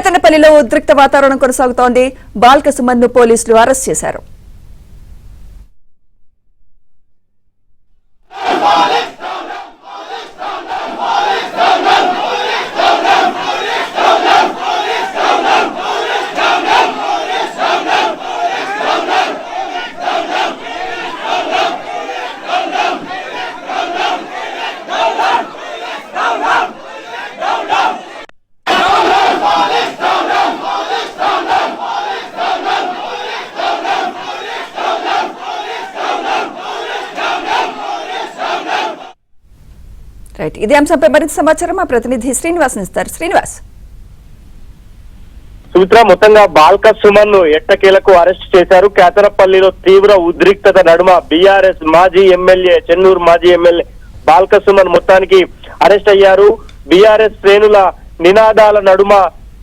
కేతనపల్లిలో ఉద్రిక్త వాతావరణం కొనసాగుతోంది. బాల్క సుమన్ను పోలీసులు అరెస్ట్ చేశారు. రైట్. ఇదే అంశంపై మరింత సమాచారం మా ప్రతినిధి శ్రీనివాస్ ఇస్తారు శ్రీనివాస్. సుమిత్ర మొత్తంగా బాల్క సుమన్ను ఎట్టకేలకు అరెస్ట్ చేశారు. కేతనపల్లిలో తీవ్ర ఉద్రిక్తత నడుమ బీఆర్ఎస్ మాజీ ఎమ్మెల్యే చెన్నూరు మాజీ ఎమ్మెల్యే బాల్క సుమన్ మొత్తానికి అరెస్ట్ అయ్యారు. బీఆర్ఎస్ శ్రేణుల నినాదాల నడుమ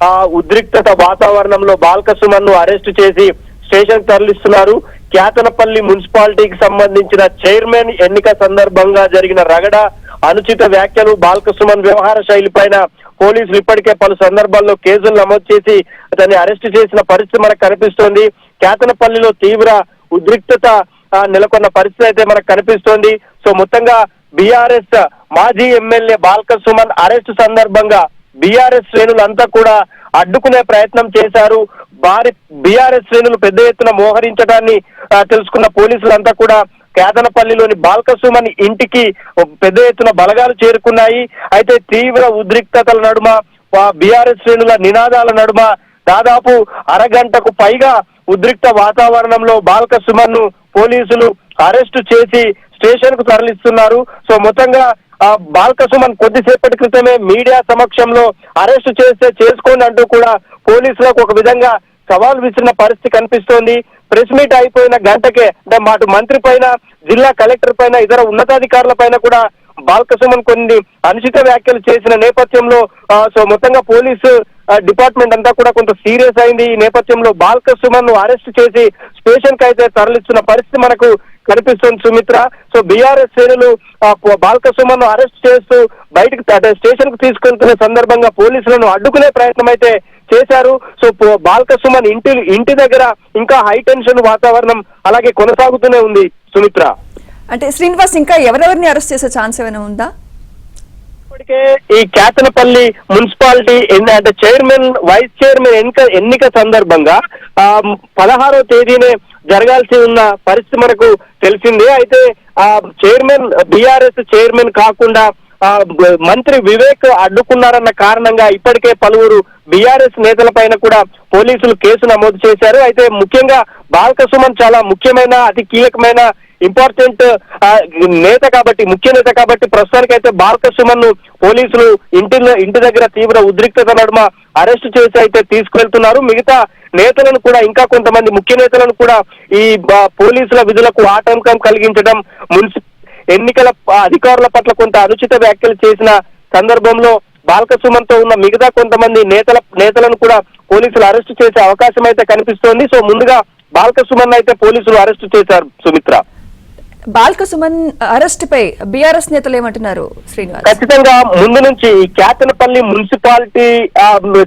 ఆ ఉద్రిక్తత వాతావరణంలో బాల్క సుమన్ను అరెస్ట్ చేసి స్టేషన్ తరలిస్తున్నారు. కేతనపల్లి మున్సిపాలిటీకి సంబంధించిన చైర్మన్ ఎన్నిక సందర్భంగా జరిగిన రగడ అనుచిత వ్యాఖ్యలు బాలకృష్ణమన్ వ్యవహార శైలి పైన పోలీసులు ఇప్పటికే పలు సందర్భాల్లో కేసులు నమోదు చేసి అతన్ని అరెస్ట్ చేసిన పరిస్థితి మనకు కనిపిస్తోంది. కేతనపల్లిలో తీవ్ర ఉద్రిక్తత నెలకొన్న పరిస్థితి అయితే మనకు కనిపిస్తోంది. సో మొత్తంగా బీఆర్ఎస్ మాజీ ఎమ్మెల్యే బాలకృష్ణమన్ అరెస్ట్ సందర్భంగా బీఆర్ఎస్ శ్రేణులంతా కూడా అడ్డుకునే ప్రయత్నం చేశారు. భారీ బీఆర్ఎస్ శ్రేణులు పెద్ద ఎత్తున మోహరించడాన్ని తెలుసుకున్న పోలీసులంతా కూడా కేదనపల్లిలోని బాల్కసుమన్ ఇంటికి పెద్ద ఎత్తున బలగాలు చేరుకున్నాయి. అయితే తీవ్ర ఉద్రిక్తతల నడుమ బీఆర్ఎస్ శ్రేణుల నినాదాల నడుమ దాదాపు అరగంటకు పైగా ఉద్రిక్త వాతావరణంలో బాల్క సుమన్ను పోలీసులు అరెస్టు చేసి స్టేషన్కు తరలిస్తున్నారు. సో మొత్తంగా ఆ బాల్క సుమన్ కొద్దిసేపటి క్రితమే మీడియా సమక్షంలో అరెస్టు చేస్తే చేసుకోండి అంటూ కూడా పోలీసులకు ఒక విధంగా సవాల్ విసిరిన పరిస్థితి కనిపిస్తోంది. ప్రెస్ మీట్ అయిపోయిన గంటకే అంటే మాటు మంత్రి పైన జిల్లా కలెక్టర్ పైన ఇతర ఉన్నతాధికారుల పైన కూడా బాల్కసుమన్ కొన్ని అనుచిత వ్యాఖ్యలు చేసిన నేపథ్యంలో సో మొత్తంగా పోలీసు డిపార్ట్మెంట్ అంతా కూడా కొంత సీరియస్ అయింది. ఈ నేపథ్యంలో బాల్కసుమన్ను అరెస్ట్ చేసి స్టేషన్కి అయితే తరలిస్తున్న పరిస్థితి మనకు కనిపిస్తుంది సుమిత్ర. సో బీఆర్ఎస్ శ్రేణులు ఆ, బాల్కసుమన్ను అరెస్ట్ చేస్తూ బయటకు అంటే స్టేషన్కు తీసుకెళ్తున్న సందర్భంగా పోలీసులను అడ్డుకునే ప్రయత్నం అయితే చేశారు. సో పో- బాల్కసుమన్ ఇంటి ఇంటి దగ్గర ఇంకా హై టెన్షన్ వాతావరణం అలాగే కొనసాగుతూనే ఉంది. సుమిత్ర. అంటే శ్రీనివాస్ ఇంకా ఎవరెవరిని అరెస్ట్ చేసే ఛాన్స్ ఏమైనా ఉందా? ఇప్పటికే ఈ కేతనపల్లి మున్సిపాలిటీ ఎన్ని- అంటే చైర్మన్ వైస్ చైర్మన్ ఎన్నిక ఎన్నిక సందర్భంగా ఆ, పదహారో తేదీనే జరగాల్సి ఉన్న పరిస్థితి మనకు తెలిసిందే. అయితే ఆ చైర్మన్ బీఆర్ఎస్ చైర్మన్ కాకుండా మంత్రి వివేక్ అడ్డుకున్నారన్న కారణంగా ఇప్పటికే పలువురు బీఆర్ఎస్ నేతల పైన కూడా పోలీసులు కేసు నమోదు చేశారు. అయితే ముఖ్యంగా బాలక సుమన్ చాలా ముఖ్యమైన అతి కీలకమైన ఇంపార్టెంట్ నేత కాబట్టి ముఖ్య నేత కాబట్టి ప్రస్తుతానికైతే బాలక సుమన్ను పోలీసులు ఇంటి ఇంటి దగ్గర తీవ్ర ఉద్రిక్తత నడుమ అరెస్ట్ చేసి అయితే తీసుకువెళ్తున్నారు. మిగతా నేతలను కూడా ఇంకా కొంతమంది ముఖ్య నేతలను కూడా ఈ పోలీసుల విధులకు ఆటంకం కలిగించడం మున్సిపల్ ఎన్నికల అధికారుల పట్ల కొంత అనుచిత వ్యాఖ్యలు చేసిన సందర్భంలో బాల్క సుమన్తో ఉన్న మిగతా కొంతమంది నేతల నేతలను కూడా పోలీసులు అరెస్ట్ చేసే అవకాశం అయితే కనిపిస్తోంది. సో ముందుగా బాల్క సుమన్ అయితే పోలీసులు అరెస్ట్ చేశారు సుమిత్ర. బాల్క సుమన్ అరెస్ట్ పై బీఆర్ఎస్ నేతలు ఏమంటున్నారు? శ్రీనివాస్. ఖచ్చితంగా ముందు నుంచి Ketanapalli municipality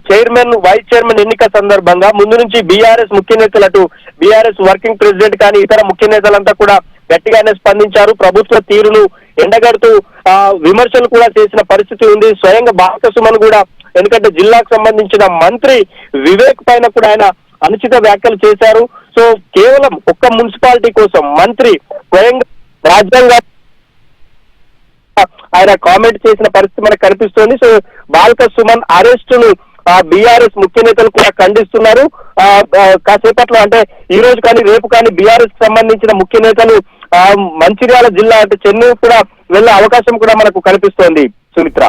chairman vice chairman ఎన్నిక సందర్భంగా ముందు నుంచి బీఆర్ఎస్ ముఖ్య నేతలు అటు బీఆర్ఎస్ వర్కింగ్ ప్రెసిడెంట్ కానీ ఇతర ముఖ్య నేతలంతా కూడా గట్టిగానే స్పందించారు. ప్రభుత్వ తీరును ఎండగడుతూ విమర్శలు కూడా చేసిన పరిస్థితి ఉంది. స్వయంగా బాల్క సుమన్ కూడా ఎందుకంటే జిల్లాకు సంబంధించిన మంత్రి వివేక్ పైన కూడా ఆయన అనుచిత వ్యాఖ్యలు చేశారు. సో కేవలం ఒక్క మున్సిపాలిటీ కోసం మంత్రి స్వయంగా రాజ్యాంగ ఆయన కామెంట్ చేసిన పరిస్థితి మనకు కనిపిస్తోంది. సో బాల్క సుమన్ అరెస్ట్ను బీఆర్ఎస్ ముఖ్య నేతలు కూడా ఖండిస్తున్నారు. ఆ, కాసేపట్లో అంటే ఈ రోజు కానీ రేపు కానీ బీఆర్ఎస్ సంబంధించిన ముఖ్య నేతలు ఆ, మంచిర్యాల జిల్లా అంటే చెన్నై కూడా వెళ్ళే అవకాశం కూడా మనకు కనిపిస్తోంది. సుమిత్ర.